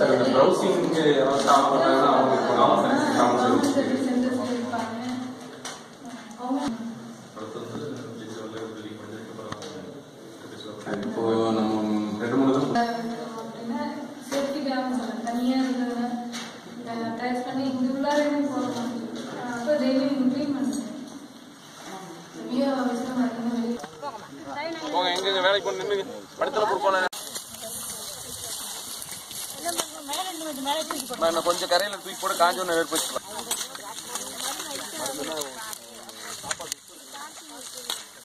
Sir இந்த ப்ரௌசிங்க்கு யாராவது staff பண்ணாங்கன்னா அவங்களுக்கு காமன் காமன் இப்போ நம்ம ரெண்டு மூணு தான் அப்படின்னா சேஃப்டிக்காக சொல்றேன் தனியா இருக்கிறத ட்ரேஸ் பண்ணி இங்க உள்ளார போகணும் அப்போ டெய்லி க்ளீன் பண்ணுறேன் வியோ ஆஃபீஸில் மட்டும் வெளியே போங்க எங்க வேலைக்கு போய் நின்று படத்துல கொடுப்போம் நான் கொஞ்சம் கரையில தூக்கி போட்டு காஞ்சோன்னு நெருப்பு வச்சுக்கலாம்.